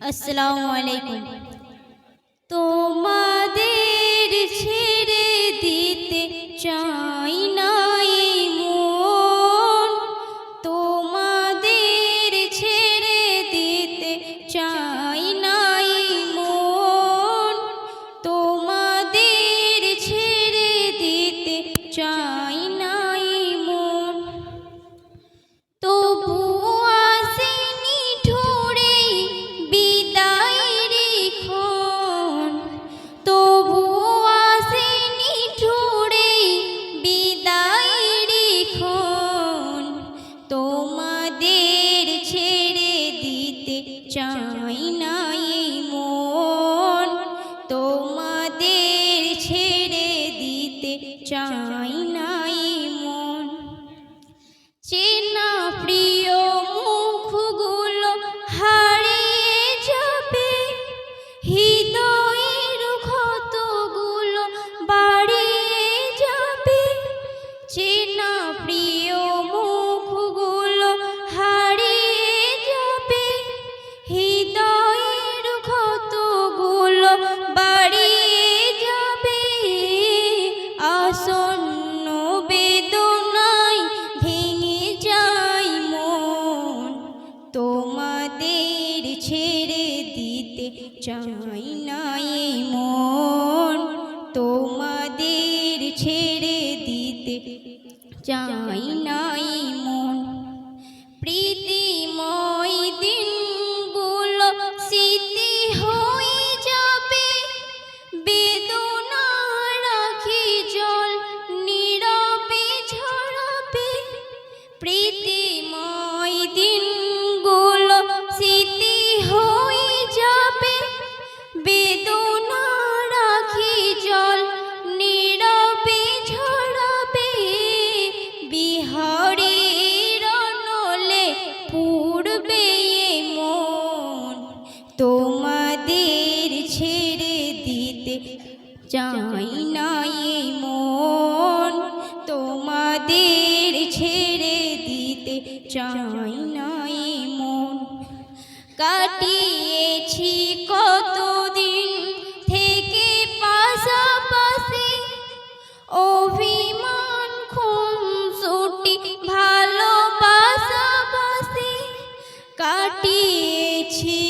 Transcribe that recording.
আসসালামু আলাইকুম তোমাদের ছেড়ে দিতে চাই। চাই না মন, তোমাদের ছেড়ে দিতে চাই না মন। চেনা প্রিয় মুখগুলো হারিয়ে যাবে, হৃদয়ের ক্ষতগুলো বাড়িয়ে যাবে। চেনা ছেড়ে দিতে চাই না এই মন তোমাদের ছেড়ে দিতে চাই না এই তোমাদের ছেড়ে দিতে চাই নাই মন। তোমাদের ছেড়ে দিতে চাই নাই মন। কাটিয়েছি কতদিন থেকে পাশাপাশি অভিমান, খুন, ছুটি ভালোবাসাবাসি কাটিয়েছি